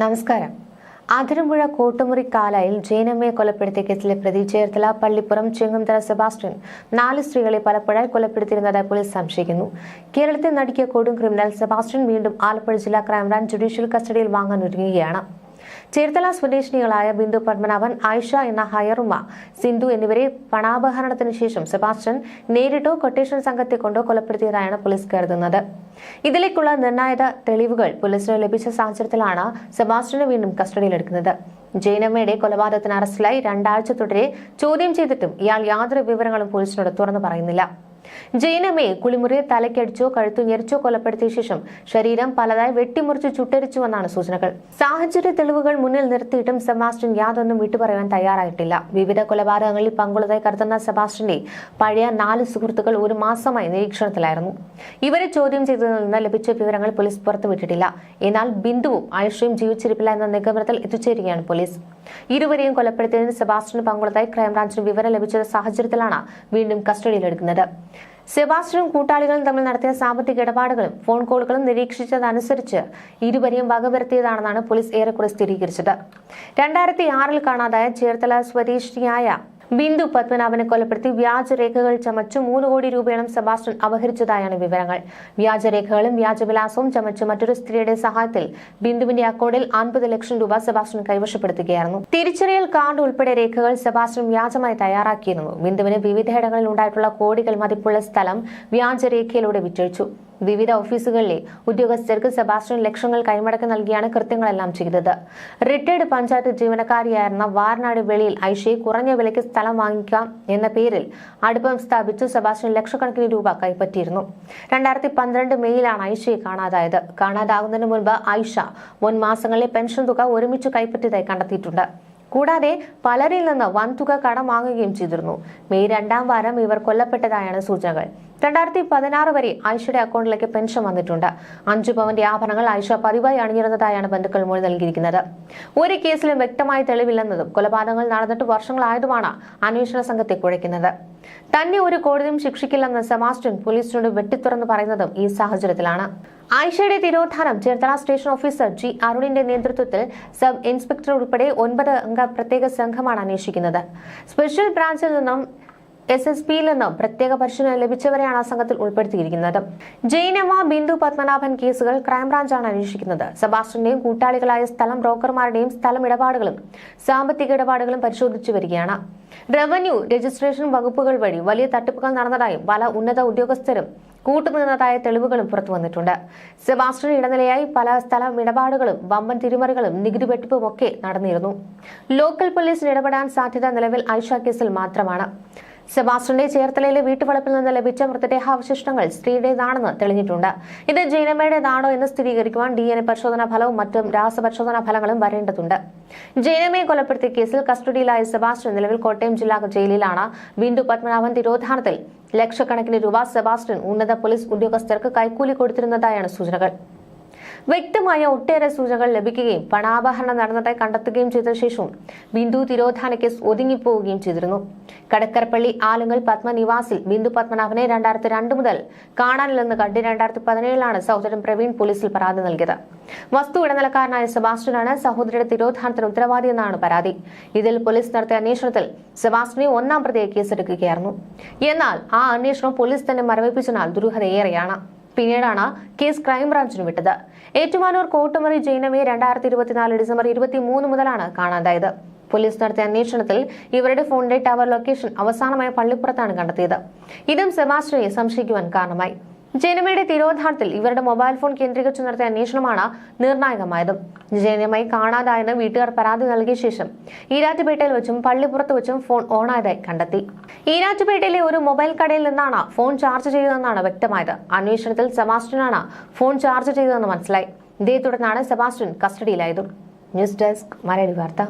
നമസ്കാരം. ആതിരമ്പുഴ കോട്ടുമുറി കാലായിൽ ജൈനമ്മയെ കൊലപ്പെടുത്തിയ കേസിലെ പ്രതി ചേർത്തല പള്ളിപ്പുറം ചെങ്ങന്തല സെബാസ്റ്റ്യൻ നാല് സ്ത്രീകളെ പലപ്പോഴായി കൊലപ്പെടുത്തിയിരുന്നതായി പോലീസ് സംശയിക്കുന്നു. കേരളത്തിൽ നടുക്കിയ കൊടും ക്രിമിനൽ സെബാസ്റ്റ്യൻ വീണ്ടും ആലപ്പുഴ ജില്ലാ ക്രൈംബ്രാഞ്ച് ജുഡീഷ്യൽ കസ്റ്റഡിയിൽ വാങ്ങാൻ ഒരുങ്ങുകയാണ് ചേർത്തല സ്വദേശിനികളായ ബിന്ദു പത്മനാഭൻ ആയിഷ എന്ന ഹയറുമ സിന്ധു എന്നിവരെ പണാപഹരണത്തിന് ശേഷം സെബാസ്റ്റ്യൻ നേരിട്ടോ കൊട്ടേഷൻ സംഘത്തെ കൊണ്ടോ കൊലപ്പെടുത്തിയതായാണ് പോലീസ് കരുതുന്നത്. ഇതിലേക്കുള്ള നിർണായക തെളിവുകൾ പോലീസിന് ലഭിച്ച സാഹചര്യത്തിലാണ് സെബാസ്റ്റ്യനെ വീണ്ടും കസ്റ്റഡിയിലെടുക്കുന്നത്. ജൈനമ്മയുടെ കൊലപാതകത്തിന് അറസ്റ്റിലായി രണ്ടാഴ്ച തുടരെ ചോദ്യം ചെയ്തിട്ടും ഇയാൾ യാതൊരു വിവരങ്ങളും പോലീസിനോട് തുറന്നു പറയുന്നില്ല. ജൈനമ്മയെ കുളിമുറിയെ തലക്കടിച്ചോ കഴുത്തു ഞെരിച്ചോ കൊലപ്പെടുത്തിയ ശേഷം ശരീരം പലതായി വെട്ടിമുറിച്ച് ചുട്ടരിച്ചുവെന്നാണ് സൂചനകൾ. സാഹചര്യ തെളിവുകൾ മുന്നിൽ നിർത്തിയിട്ടും സെബാസ്റ്റ്യൻ യാതൊന്നും വിട്ടുപറയാൻ തയ്യാറായിട്ടില്ല. വിവിധ കൊലപാതകങ്ങളിൽ പങ്കുള്ളതായി കരുതുന്ന സെബാസ്റ്റ്യന്റെ പഴയ നാല് സുഹൃത്തുക്കൾ ഒരു മാസമായി നിരീക്ഷണത്തിലായിരുന്നു. ഇവരെ ചോദ്യം ചെയ്തതിൽ നിന്ന് ലഭിച്ച വിവരങ്ങൾ പോലീസ് പുറത്തുവിട്ടിട്ടില്ല. എന്നാൽ ബിന്ദുവും ആയുഷയും ജീവിച്ചിരിപ്പില്ല എന്ന നിഗമനത്തിൽ എത്തിച്ചേരുകയാണ് പോലീസ്. ഇരുവരെയും കൊലപ്പെടുത്തിയതിന് സെബാസ്റ്റ്യന് പങ്കുള്ളതായി ക്രൈംബ്രാഞ്ചിന് വിവരം ലഭിച്ച സാഹചര്യത്തിലാണ് വീണ്ടും കസ്റ്റഡിയിലെടുക്കുന്നത്. സെബാസ്റ്റ്യനും കൂട്ടാളികളും തമ്മിൽ നടത്തിയ സാമ്പത്തിക ഇടപാടുകളും ഫോൺ കോളുകളും നിരീക്ഷിച്ചതനുസരിച്ച് ഇരുവരെയും വകവരുത്തിയതാണെന്നാണ് പോലീസ് ഏറെക്കുറെ സ്ഥിരീകരിച്ചത്. രണ്ടായിരത്തി ആറിൽ കാണാതായ ചേർത്തല സ്വദേശിയായ ബിന്ദു പത്മനാഭനെ കൊലപ്പെടുത്തി വ്യാജരേഖകൾ ചമച്ചു മൂന്ന് കോടി രൂപയോളം സെബാസ്റ്റൻ അപഹരിച്ചതായാണ് വിവരങ്ങൾ. വ്യാജരേഖകളും വ്യാജവിലാസവും ചമച്ച് മറ്റൊരു സ്ത്രീയുടെ സഹായത്തിൽ ബിന്ദുവിന്റെ അക്കൗണ്ടിൽ അൻപത് ലക്ഷം രൂപ സെബാസ്റ്റൻ കൈവശപ്പെടുത്തുകയായിരുന്നു. തിരിച്ചറിയൽ കാർഡ് ഉൾപ്പെടെ രേഖകൾ സെബാസ്റ്റൻ വ്യാജമായി തയ്യാറാക്കിയിരുന്നു. ബിന്ദുവിന് വിവിധയിടങ്ങളിൽ ഉണ്ടായിട്ടുള്ള കോടികൾ മതിപ്പുള്ള സ്ഥലം വ്യാജരേഖയിലൂടെ വിറ്റഴിച്ചു. വിവിധ ഓഫീസുകളിലെ ഉദ്യോഗസ്ഥർക്ക് സെബാസ്റ്റ്യൻ ലക്ഷങ്ങൾ കൈമടക്ക് നൽകിയാണ് കൃത്യങ്ങളെല്ലാം ചെയ്തത്. റിട്ടയർഡ് പഞ്ചായത്ത് ജീവനക്കാരിയായിരുന്ന വാർനാട് വെളിയിൽ ഐഷയെ കുറഞ്ഞ വിലയ്ക്ക് സ്ഥലം വാങ്ങിക്കാം എന്ന പേരിൽ അടുപ്പം സ്ഥാപിച്ചു സെബാസ്റ്റ്യൻ ലക്ഷക്കണക്കിന് രൂപ കൈപ്പറ്റിയിരുന്നു. രണ്ടായിരത്തി പന്ത്രണ്ട് മെയ്യിലാണ് ഐഷയെ കാണാതായത്. കാണാതാകുന്നതിന് മുൻപ് ഐഷ മുൻ മാസങ്ങളിലെ പെൻഷൻ തുക ഒരുമിച്ച് കൈപ്പറ്റിയതായി കണ്ടെത്തിയിട്ടുണ്ട്. കൂടാതെ പലരിൽ നിന്ന് വൻതുക കടം വാങ്ങുകയും ചെയ്തിരുന്നു. മെയ് രണ്ടാം വാരം ഇവർ കൊല്ലപ്പെട്ടതായാണ് സൂചനകൾ. രണ്ടായിരത്തി പതിനാറ് വരെ ആയിഷയുടെ അക്കൗണ്ടിലേക്ക് പെൻഷൻ വന്നിട്ടുണ്ട്. അഞ്ചു പവന്റെ ആഭരണങ്ങൾ ആയിഷ പതിവായി അണിഞ്ഞിരുന്നതായാണ് ബന്ധുക്കൾ മൊഴി നൽകിയിരിക്കുന്നത്. ഒരു കേസിലും വ്യക്തമായ തെളിവില്ലെന്നതും കൊലപാതകങ്ങൾ നടന്നിട്ട് വർഷങ്ങളായതുമാണ് അന്വേഷണ സംഘത്തെ കുഴയ്ക്കുന്നത്. തന്നെ ഒരു കോടതിയും ശിക്ഷിക്കില്ലെന്ന് സെബാസ്റ്റ്യൻ പോലീസിനോട് വെട്ടിത്തുറന്ന് പറയുന്നതും ഈ സാഹചര്യത്തിലാണ്. ആയിഷയുടെ തിരോധാനം ചേർത്തല സ്റ്റേഷൻ ഓഫീസർ ജി അരുണിന്റെ നേതൃത്വത്തിൽ സബ് ഇൻസ്പെക്ടർ ഉൾപ്പെടെ ഒൻപത് അംഗ പ്രത്യേക സംഘമാണ് അന്വേഷിക്കുന്നത്. സ്പെഷ്യൽ ബ്രാഞ്ചിൽ നിന്നും എസ് എസ് പിയിൽ നിന്നും പ്രത്യേക പരിശീലനം ലഭിച്ചവരെയാണ് സംഘത്തിൽ ഉൾപ്പെടുത്തിയിരിക്കുന്നത്. ജയിനമ്മ ബിന്ദു പത്മനാഭൻ കേസുകൾ ക്രൈംബ്രാഞ്ചാണ് അന്വേഷിക്കുന്നത്. സെബാസ്റ്റ്യന്റെയും കൂട്ടാളികളായ സ്ഥലം ബ്രോക്കർമാരുടെയും സ്ഥലം ഇടപാടുകളും സാമ്പത്തിക ഇടപാടുകളും പരിശോധിച്ചു വരികയാണ്. റവന്യൂ രജിസ്ട്രേഷൻ വകുപ്പുകൾ വഴി വലിയ തട്ടിപ്പുകൾ നടന്നതായും പല ഉന്നത ഉദ്യോഗസ്ഥരും കൂട്ടുനിന്നതായ തെളിവുകളും പുറത്തു വന്നിട്ടുണ്ട്. സെബാസ്റ്റ്യൻ ഇടനിലയായി പല സ്ഥലം ഇടപാടുകളും വമ്പൻ തിരിമറികളും നികുതി വെട്ടിപ്പും ഒക്കെ നടന്നിരുന്നു. ലോക്കൽ പോലീസിന് ഇടപെടാൻ സാധ്യത നിലവിൽ ഐഷ കേസിൽ മാത്രമാണ്. സെബാസ്റ്റ്യന്റെ ചേർത്തലയിലെ വീട്ടുവളപ്പിൽ നിന്ന് ലഭിച്ച മൃതദേഹാവശിഷ്ടങ്ങൾ സ്ത്രീയുടേതാണെന്ന് തെളിഞ്ഞിട്ടുണ്ട്. ഇത് ജൈനമ്മയുടേതാണോ എന്ന് സ്ഥിരീകരിക്കുവാൻ ഡി എൻ എ പരിശോധനാ ഫലവും മറ്റും രാസപരിശോധനാ ഫലങ്ങളും വരേണ്ടതുണ്ട്. ജൈനമ്മയെ കൊലപ്പെടുത്തിയ കേസിൽ കസ്റ്റഡിയിലായ സെബാസ്റ്റ്യൻ നിലവിൽ കോട്ടയം ജില്ലാ ജയിലിലാണ്. ബിന്ദു പത്മനാഭൻ തിരോധാനത്തിൽ ലക്ഷക്കണക്കിന് രൂപ സെബാസ്റ്റ്യൻ ഉന്നത പോലീസ് ഉദ്യോഗസ്ഥർക്ക് കൈക്കൂലി കൊടുത്തിരുന്നതായാണ് സൂചനകൾ. വ്യക്തമായ ഒട്ടേറെ സൂചനകൾ ലഭിക്കുകയും പണാപഹരണം നടന്നതായി കണ്ടെത്തുകയും ചെയ്ത ശേഷവും ബിന്ദു തിരോധാന കേസ് ഒതുങ്ങിപ്പോവുകയും ചെയ്തിരുന്നു. കടക്കരപ്പള്ളി ആലുങ്ങൽ പത്മനിവാസിൽ ബിന്ദു പത്മനാഭനെ രണ്ടായിരത്തി രണ്ട് മുതൽ കാണാനില്ലെന്ന് കണ്ട് രണ്ടായിരത്തി പതിനേഴിലാണ് സഹോദരൻ പ്രവീൺ പോലീസിൽ പരാതി നൽകിയത്. വസ്തു ഇടനിലക്കാരനായ സെബാസ്റ്റ്യനാണ് സഹോദരിയുടെ തിരോധാനത്തിന് ഉത്തരവാദിയെന്നാണ് പരാതി. ഇതിൽ പോലീസ് നടത്തിയ അന്വേഷണത്തിൽ സെബാസ്റ്റിനെ ഒന്നാം പ്രതിയെ കേസെടുക്കുകയായിരുന്നു. എന്നാൽ ആ അന്വേഷണം പോലീസ് തന്നെ മരവിപ്പിച്ചതിനാൽ ദുരൂഹതയേറെയാണ് പിന്നീടാണ് കേസ് ക്രൈംബ്രാഞ്ചിന് വിട്ടത്. ഏറ്റുമാനൂർ കോട്ടുമറി ജൈനമെ രണ്ടായിരത്തി ഇരുപത്തിനാല് ഡിസംബർ ഇരുപത്തി മൂന്ന് മുതലാണ് കാണാതായത്. പോലീസ് നടത്തിയ അന്വേഷണത്തിൽ ഇവരുടെ ഫോണിന്റെ ടവർ ലൊക്കേഷൻ അവസാനമായ പള്ളിപ്പുറത്താണ് കണ്ടെത്തിയത്. ഇതും സെബാസ്റ്റ്യനെ സംശയിക്കുവാൻ കാരണമായി. ജൈനമയുടെ തിരോധാനത്തിൽ ഇവരുടെ മൊബൈൽ ഫോൺ കേന്ദ്രീകരിച്ച് നടത്തിയ അന്വേഷണമാണ് നിർണായകമായത്. ജൈനമായി കാണാതായെന്ന് വീട്ടുകാർ പരാതി നൽകിയ ശേഷം ഈരാറ്റുപേട്ടയിൽ വെച്ചും പള്ളിപ്പുറത്ത് വെച്ചും ഫോൺ ഓണായതായി കണ്ടെത്തി. ഈരാറ്റുപേട്ടയിലെ ഒരു മൊബൈൽ കടയിൽ നിന്നാണ് ഫോൺ ചാർജ് ചെയ്തതെന്നാണ് വ്യക്തമായത്. അന്വേഷണത്തിൽ സെബാസ്റ്റ്യനാണ് ഫോൺ ചാർജ് ചെയ്തതെന്ന് മനസ്സിലായി. ഇതേ തുടർന്നാണ് Sebastian കസ്റ്റഡിയിലായത്. News desk Malayali Vartha.